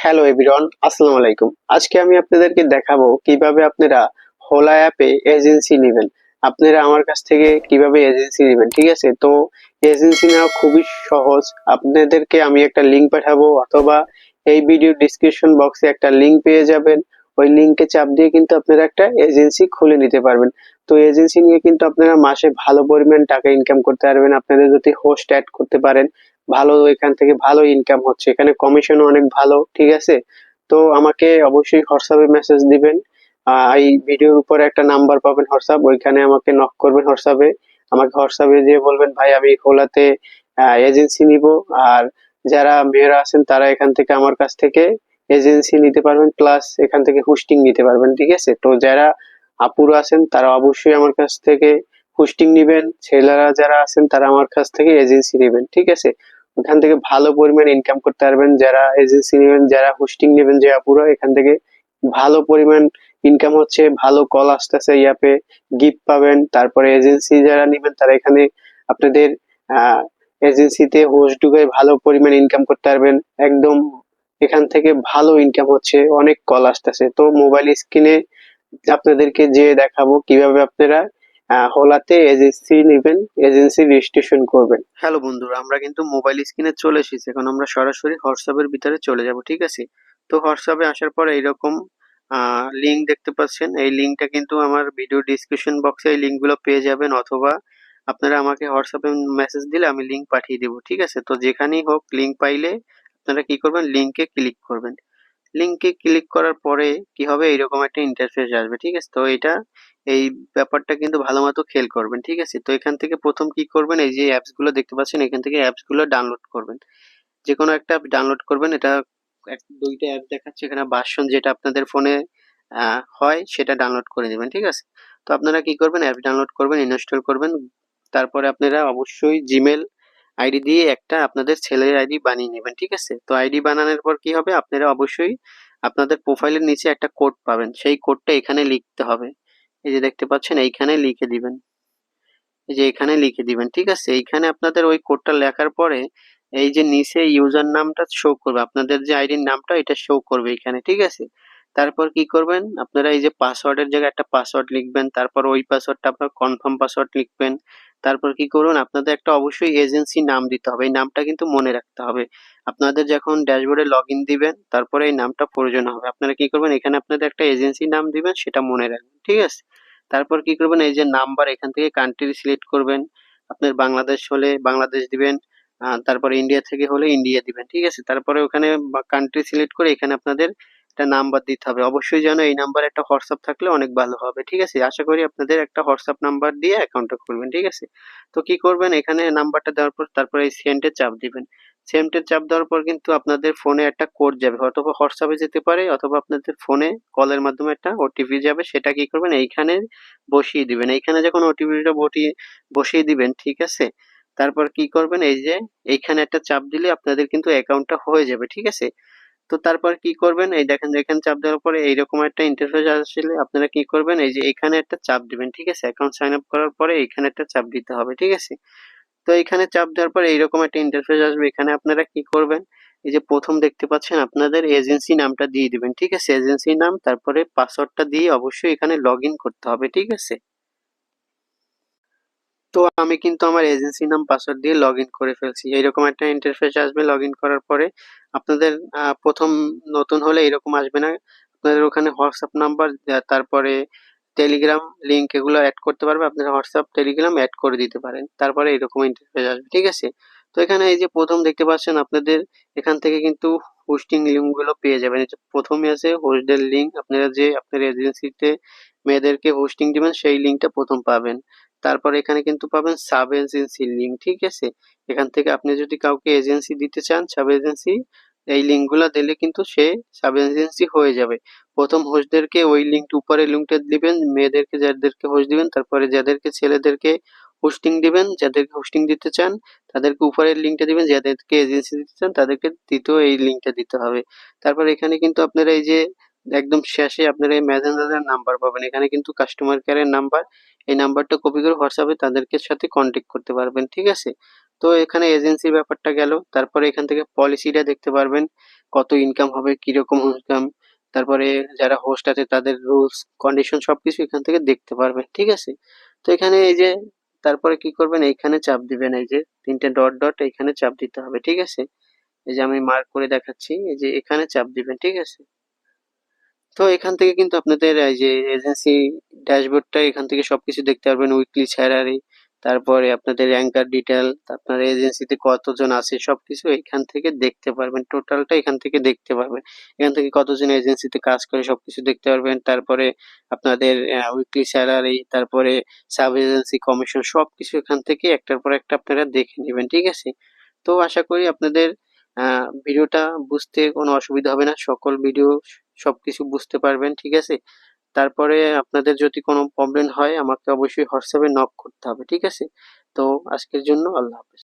Hello everyone আসসালামু আলাইকুম আজকে আমি আপনাদেরকে দেখাবো কীভাবে আপনারা হোলা অ্যাপে এজেন্সি নেবেন। আপনারা আমার কাছ থেকে কীভাবে এজেন্সি নেবেন, ঠিক আছে? তো এজেন্সি নেওয়া খুবই সহজ। আপনাদেরকে আমি একটা লিংক পাঠাবো, অথবা এই ভিডিও ডিসক্রিপশন বক্সে একটা লিংক পেয়ে যাবেন। ওই লিংকে চাপ দিয়ে কিন্তু আপনারা একটা এজেন্সি খুলে নিতে পারবেন। তো এজেন্সি নিয়ে কিন্তু আপনারা মাসে ভালো পরিমাণ টাকা ইনকাম করতে পারবেন। আপনাদের যদি হোস্ট অ্যাড করতে পারেন ভালো, এখান থেকে ভালো ইনকাম হচ্ছে। এখানে কমিশন অনেক ভালো, ঠিক আছে? তো আমাকে অবশ্যই হোয়াটসঅ্যাপে মেসেজ দিবেন। এই ভিডিওর উপরে একটা নাম্বার পাবেন হোয়াটসঅ্যাপ ওইখানে আমাকে নক করবেন হোয়াটসঅ্যাপে আমাকে হোয়াটসঅ্যাপে দিয়ে বলবেন, ভাই, আমি হোলাতে এজেন্সি নিব। আর যারা মেয়েরা আছেন, তারা এখান থেকে আমার কাছ থেকে এজেন্সি নিতে পারবেন প্লাস এখান থেকে হোস্টিং নিতে পারবেন, ঠিক আছে? তো যারা আপুরা আছেন, তারা অবশ্যই আমার কাছ থেকে হোস্টিং নিবেন। ছেলেরা যারা আছেন, তারা আমার কাছ থেকে এজেন্সি নেবেন, ঠিক আছে? ওখান থেকে ভালো পরিমাণ ইনকাম করতে পারবেন। যারা এজেন্সি নেবেন, যারা হোস্টিং নেবেন যে আপুরা, এখান থেকে ভালো পরিমাণ ইনকাম হচ্ছে, ভালো কল আসতেছে ইয়াপে গিফট পাবেন। তারপরে এজেন্সি যারা নেবেন, তারা এখানে আপনাদের এজেন্সিতে হোস্ট ঢুকে ভালো পরিমাণ ইনকাম করতে পারবেন। একদম এখান থেকে ভালো ইনকাম হচ্ছে, অনেক কল আসতেছে। তো মোবাইল স্ক্রিনে আপনাদেরকে যে দেখাবো, কীভাবে আপনারা হোলাতে এজেন্সি নেবেন এজেন্সি রেজিস্ট্রেশন করবেন। হ্যালো বন্ধুরা, আমরা কিন্তু মোবাইল স্ক্রিনে চলে এসেছি। এখন আমরা সরাসরি হোয়াটসঅ্যাপের ভিতরে চলে যাব, ঠিক আছে? তো হোয়াটসঅ্যাপে আসার পর এইরকম লিঙ্ক দেখতে পাচ্ছেন। এই লিঙ্কটা কিন্তু আমার ভিডিও ডিসক্রিপশন বক্সে এই লিঙ্কগুলো পেয়ে যাবেন অথবা আপনারা আমাকে হোয়াটসঅ্যাপে মেসেজ দিলে আমি লিঙ্ক পাঠিয়ে দেবো, ঠিক আছে? তো যেখানেই হোক লিঙ্ক পাইলে আপনারা কি করবেন? লিঙ্কে ক্লিক করবেন। লিঙ্কে ক্লিক করার পরে কি হবে? এইরকম একটা ইন্টারফেস আসবে, ঠিক আছে? তো এটা এই ব্যাপারটা কিন্তু ভালো মতো খেয়াল করবেন, ঠিক আছে? তো এখান থেকে প্রথম কি করবেন? এই যে অ্যাপসগুলো দেখতে পাচ্ছেন, এখান থেকে অ্যাপসগুলো ডাউনলোড করবেন। যে কোনো একটা ডাউনলোড করবেন, এটা এক, দুইটা অ্যাপ দেখাচ্ছে, এখানে ভার্সন যেটা আপনাদের ফোনে হয়, সেটা ডাউনলোড করে নেবেন, ঠিক আছে? তো আপনারা কি করবেন? অ্যাপ ডাউনলোড করবেন, ইনস্টল করবেন। তারপরে আপনারা অবশ্যই জিমেল আইডি দিয়ে একটা আপনাদের ছেলের আইডি বানিয়ে নেবেন, ঠিক আছে? তো আইডি বানানোর পর কি হবে? আপনারা অবশ্যই আপনাদের প্রোফাইলের নিচে একটা কোড পাবেন। সেই কোডটা এখানে লিখতে হবে। এই যে দেখতে পাচ্ছেন, এইখানে লিখে দিবেন। এই যে এখানে লিখে দিবেন, ঠিক আছে? এইখানে আপনাদের ওই কোডটা লেখার পরে এই যে নিচে ইউজার নামটা শো করবে, আপনাদের যে আইডির নামটা এটা শো করবে এখানে, ঠিক আছে? তারপর কি করবেন? আপনারা এই যে পাসওয়ার্ডের জায়গায় একটা পাসওয়ার্ড লিখবেন, তারপর ওই পাসওয়ার্ডটা আপনার কনফার্ম পাসওয়ার্ড লিখবেন। তারপর কি করুন? আপনাদের একটা অবশ্যই এজেন্সি নাম দিতে হবে। এই নামটা কিন্তু মনে রাখতে হবে। আপনাদের যখন ড্যাশবোর্ডে লগ ইন দিবেন, তারপরে এই নামটা প্রয়োজন হবে। আপনারা কি করবেন? এখানে আপনাদের একটা এজেন্সি নাম দিবেন, সেটা মনে রাখবেন, ঠিক আছে? তারপর কি করবেন? এই যে নাম্বার এখান থেকে কান্ট্রি সিলেক্ট করবেন। আপনার বাংলাদেশ হলে বাংলাদেশ দিবেন তারপরে ইন্ডিয়া থেকে হলে ইন্ডিয়া দিবেন, ঠিক আছে? তারপরে ওখানে কান্ট্রি সিলেক্ট করে এখানে আপনাদের একটা নাম্বার দিতে হবে। অবশ্যই যেন এই নাম্বারে একটা হোয়াটসঅ্যাপ থাকলে অনেক ভালো হবে, ঠিক আছে? আশা করি আপনাদের একটা হোয়াটসঅ্যাপ নাম্বার দিয়ে অ্যাকাউন্টটা খুলবেন, ঠিক আছে? তো কি করবেন? এখানে নাম্বারটা দেওয়ার পর তারপরে এই সেন্ডে চাপ দিবেন। সেন্ডে চাপ দেওয়ার পর কিন্তু আপনাদের ফোনে একটা কোড যাবে, অথবা হোয়াটসঅ্যাপে যেতে পারে, অথবা আপনাদের ফোনে কলের মাধ্যমে একটা ওটিপি যাবে, সেটা কি করবেন? এইখানে বসিয়ে দিবেন। এইখানে যখন ওটিপিটা বসিয়ে দিবেন, ঠিক আছে? তারপর কি করবেন? এই যে, এইখানে একটা চাপ দিলে আপনাদের কিন্তু অ্যাকাউন্টটা হয়ে যাবে, ঠিক আছে? তো তারপর কি করবেন? এই দেখেন, এখানে চাপ দেওয়ার পরে এইরকম একটা ইন্টারফেস আসলে আপনারা কি করবেন? এই যে এখানে একটা চাপ দিবেন, ঠিক আছে? অ্যাকাউন্ট সাইন আপ করার পরে এখানে একটা চাপ দিতে হবে, ঠিক আছে? তো এখানে চাপ দেওয়ার পরে এইরকম একটা ইন্টারফেস আসবে, এখানে আপনারা কি করবেন? এই যে প্রথম দেখতে পাচ্ছেন, আপনাদের এজেন্সি নামটা দিয়ে দিবেন, ঠিক আছে? এজেন্সি নাম, তারপরে পাসওয়ার্ডটা দিয়ে অবশ্যই এখানে লগ করতে হবে, ঠিক আছে? তো আমি কিন্তু আমার এজেন্সি নাম পাসওয়ার্ড দিয়ে লগ করে ফেলছি। এইরকম একটা ইন্টারফেস আসবে লগ করার পরে আপনাদের প্রথম নতুন হলে এরকম আসবে না। আপনাদের ওখানে হোয়াটসঅ্যাপ নাম্বার তারপরে টেলিগ্রাম লিঙ্ক এগুলো অ্যাড করতে পারবে। আপনারা হোয়াটসঅ্যাপ, টেলিগ্রাম অ্যাড করে দিতে পারেন। তারপরে এরকম ইন্টারফেস আসবে, ঠিক আছে? তো এখানে এই যে প্রথম দেখতে পাচ্ছেন আপনাদের, এখান থেকে কিন্তু হোস্টিং লিঙ্কগুলো পেয়ে যাবেন। প্রথমে আছে হোস্টের লিঙ্ক আপনারা যে আপনার এজেন্সিতে মেয়েদেরকে হোস্টিং দিবেন, সেই লিঙ্কটা প্রথম পাবেন। তারপর এখানে কিন্তু পাবেন সাব এজেন্সি লিঙ্ক ঠিক আছে? এখান থেকে আপনি যদি কাউকে এজেন্সি দিতে চান সাব এজেন্সি এই লিঙ্কগুলো দিলে কিন্তু সে সাব এজেন্সি হয়ে যাবে। প্রথম হোস্টদেরকে ওই লিঙ্ক উপরে লিঙ্কটা দিবেন, মেয়েদেরকে, যাদেরকে হোস্ট দিবেন, তারপরে যাদেরকে ছেলেদেরকে হোস্টিং দিবেন, যাদেরকে হোস্টিং দিতে চান, তাদেরকে উপরের লিঙ্কটা দিবেন, যাদেরকে এজেন্সি দিতে চান, তাদেরকে দ্বিতীয় এই লিঙ্কটা দিতে হবে। তারপর এখানে কিন্তু আপনারা এই যে একদম শেষে আপনারা এই মেসেঞ্জারের নাম্বার পাবেন। এখানে কিন্তু কাস্টমার কেয়ারের নাম্বার এই নাম্বারটা কপি করে হোয়াটসঅ্যাপে তাদেরকে সাথে কন্ট্যাক্ট করতে পারবেন, ঠিক আছে? তো এখানে এজেন্সির ব্যাপারটা গেল, তারপরে এখান থেকে পলিসিটা দেখতে পারবেন, কত ইনকাম হবে, কীরকম ইনকাম তারপরে যারা হোস্ট আছে তাদের রুলস কন্ডিশন সবকিছু এখান থেকে দেখতে পারবেন, ঠিক আছে? তো এখানে এই যে, তারপরে কি করবেন, এইখানে চাপ দিবেন, এই যে তিনটে ডট ডট এইখানে চাপ দিতে হবে, ঠিক আছে? এই যে আমি মার্ক করে দেখাচ্ছি, এই যে এখানে চাপ দিবেন, ঠিক আছে? তো এখান থেকে কিন্তু আপনাদের, এই যে এজেন্সি ড্যাশবোর্ডটা এখান থেকে সবকিছু দেখতে পারবেন উইকলি স্যালারি তারপরে আপনাদের র্যাঙ্কার ডিটেল আপনার এজেন্সিতে কতজন আছে, সবকিছু এখান থেকে দেখতে পারবেন টোটালটা এখান থেকে দেখতে পারবেন। এখান থেকে কতজন এজেন্সিতে কাজ করে সবকিছু দেখতে পারবেন, তারপরে আপনাদের উইকলি স্যালারি তারপরে সাব এজেন্সি কমিশন সবকিছু এখান থেকে একটার পর একটা আপনারা দেখে নেবেন, ঠিক আছে? তো আশা করি আপনাদের ভিডিওটা বুঝতে কোনো অসুবিধা হবে না। সকল ভিডিও সব কিছু বুঝতে পারবেন, ঠিক আছে? তারপরে আপনাদের যদি কোনো প্রবলেম হয়, আমাকে অবশ্যই হোয়াটসঅ্যাপে নক করতে হবে, ঠিক আছে? তো আজকের জন্য আল্লাহ হাফেজ।